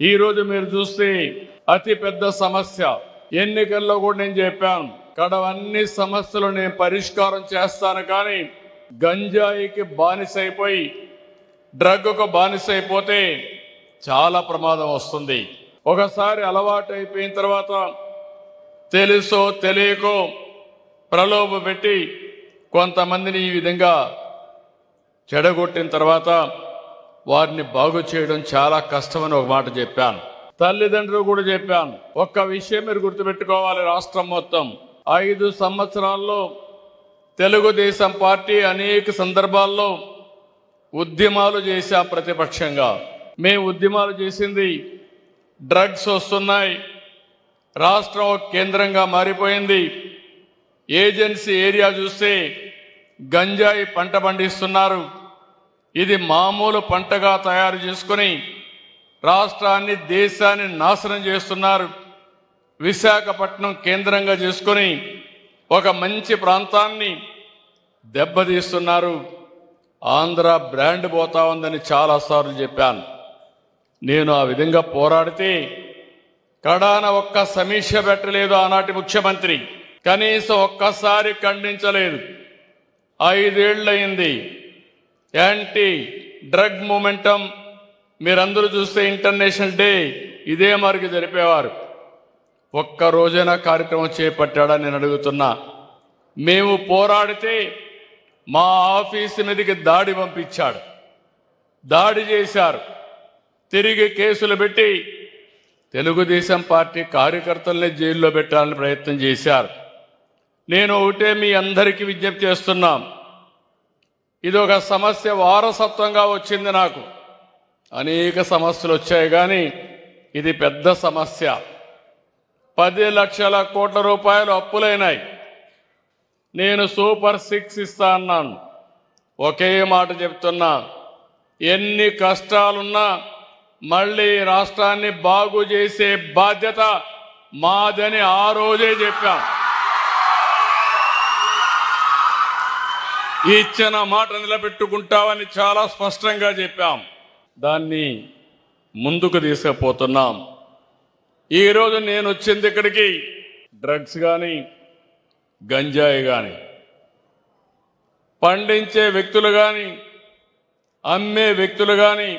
ఈరోజు మీరు చూస్తే అతి పెద్ద సమస్య. ఎన్నికల్లో కూడా నేను చెప్పాను కడవన్ని సమస్యలు నేను పరిష్కారం చేస్తాను కానీ గంజాయికి బానిసైపోయి డ్రగ్కు బానిసైపోతే చాలా ప్రమాదం వస్తుంది. ఒకసారి అలవాటు అయిపోయిన తర్వాత తెలుసో తెలియకో ప్రలోభ పెట్టి కొంతమందిని ఈ విధంగా చెడగొట్టిన తర్వాత వారిని బాగు చేయడం చాలా కష్టమని ఒక మాట చెప్పాను. తల్లిదండ్రులు కూడా చెప్పాను. ఒక్క విషయం మీరు గుర్తుపెట్టుకోవాలి రాష్ట్రం మొత్తం. ఐదు సంవత్సరాల్లో తెలుగుదేశం పార్టీ అనేక సందర్భాల్లో ఉద్యమాలు చేశాం ప్రతిపక్షంగా. మేము ఉద్యమాలు చేసింది డ్రగ్స్ వస్తున్నాయి. రాష్ట్రం కేంద్రంగా మారిపోయింది. ఏజెన్సీ ఏరియా చూస్తే గంజాయి పంట పండిస్తున్నారు. ఇది మామూలు పంటగా తయారు చేసుకుని రాష్ట్రాన్ని దేశాన్ని నాశనం చేస్తున్నారు. విశాఖపట్నం కేంద్రంగా చేసుకొని ఒక మంచి ప్రాంతాన్ని దెబ్బతీస్తున్నారు. ఆంధ్ర బ్రాండ్ పోతా ఉందని చాలాసార్లు చెప్పాను. నేను ఆ విధంగా పోరాడితే కడాన ఒక్క సమీక్ష పెట్టలేదు ఆనాటి ముఖ్యమంత్రి. కనీసం ఒక్కసారి ఖండించలేదు. ఐదేళ్ళయింది. యాంటీ డ్రగ్ మూమెంటం మీరందరూ చూస్తే ఇంటర్నేషనల్ డే ఇదే మరికి జరిపేవారు. ఒక్క రోజైనా కార్యక్రమం చేపట్టాడా నేను అడుగుతున్నా. మేము పోరాడితే మా ఆఫీసు మీదకి దాడి పంపించాడు. దాడి చేశారు. తిరిగి కేసులు పెట్టి తెలుగుదేశం పార్టీ కార్యకర్తల్ని జైల్లో పెట్టాలని ప్రయత్నం చేశారు. నేను ఒకటే మీ అందరికీ విజ్ఞప్తి చేస్తున్నాం. ఇది ఒక సమస్య వారసత్వంగా వచ్చింది నాకు. అనేక సమస్యలు వచ్చాయి కానీ ఇది పెద్ద సమస్య. పది లక్షల కోట్ల రూపాయలు అప్పులైనాయి. నేను సూపర్ సిక్స్ ఇస్తా అన్నాను. ఒకే మాట చెప్తున్నా. ఎన్ని కష్టాలున్నా మళ్ళీ రాష్ట్రాన్ని బాగు చేసే బాధ్యత మాదని ఆ రోజే చెప్పాం. ఇచ్చిన మాట నిలబెట్టుకుంటామని చాలా స్పష్టంగా చెప్పాం. దాన్ని ముందుకు తీసుకుపోతున్నాం. ఈరోజు నేను వచ్చింది ఇక్కడికి డ్రగ్స్ కానీ గంజాయి కానీ పండించే వ్యక్తులు కానీ అమ్మే వ్యక్తులు కానీ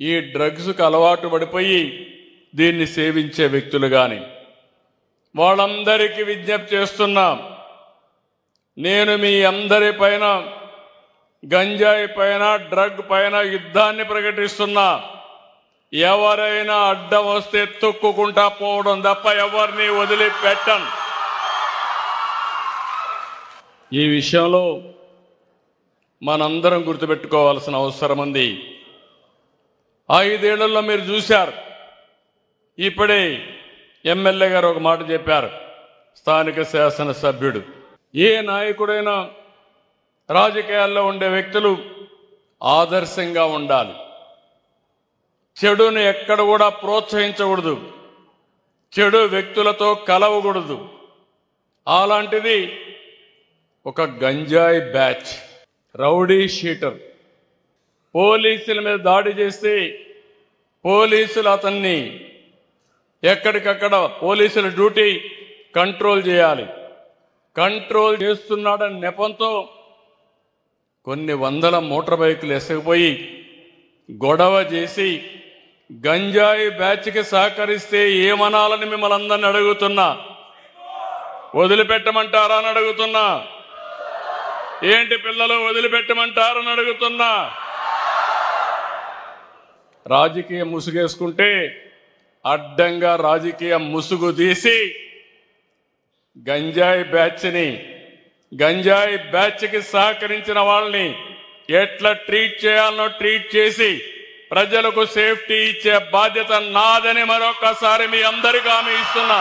ఈ డ్రగ్స్కు అలవాటు పడిపోయి దీన్ని సేవించే వ్యక్తులు కానీ వాళ్ళందరికీ విజ్ఞప్తి చేస్తున్నాం. నేను మీ అందరి పైన గంజాయి పైన డ్రగ్ పైన యుద్ధాన్ని ప్రకటిస్తున్నా. ఎవరైనా అడ్డం వస్తే తొక్కుకుంటా పోవడం తప్ప ఎవరిని వదిలిపెట్టను. ఈ విషయంలో మనందరం గుర్తుపెట్టుకోవాల్సిన అవసరం ఉంది. ఐదేళ్ళలో మీరు చూశారు. ఇప్పుడే ఎమ్మెల్యే గారు ఒక మాట చెప్పారు. స్థానిక శాసనసభ్యుడు. ఏ నాయకుడైనా రాజకీయాల్లో ఉండే వ్యక్తులు ఆదర్శంగా ఉండాలి. చెడును ఎక్కడ కూడా ప్రోత్సహించకూడదు. చెడు వ్యక్తులతో కలవకూడదు. అలాంటిది ఒక గంజాయి బ్యాచ్ రౌడీ షీటర్. పోలీసుల మీద దాడి చేస్తే పోలీసులు అతన్ని ఎక్కడికక్కడ పోలీసుల డ్యూటీ కంట్రోల్ చేయాలి. కంట్రోల్ చేస్తున్నాడని నెపంతో కొన్ని వందల మోటార్ బైకులు ఎసగిపోయి గొడవ చేసి గంజాయి బ్యాచ్కి సహకరిస్తే ఏమనాలని మిమ్మల్ని అందరిని అడుగుతున్నా? వదిలిపెట్టమంటారా అని అడుగుతున్నా. ఏంటి పిల్లలు వదిలిపెట్టమంటారని అడుగుతున్నా. రాజకీయ ముసుగేసుకుంటే అడ్డంగా రాజకీయ ముసుగు తీసి గంజాయి బ్యాచ్ని గంజాయి బ్యాచ్కి సహకరించిన వాళ్ళని ఎట్లా ట్రీట్ చేయాలనో ట్రీట్ చేసి ప్రజలకు సేఫ్టీ ఇచ్చే బాధ్యత నాదని మరొకసారి మీ అందరికీ ఆమె ఇస్తున్నా.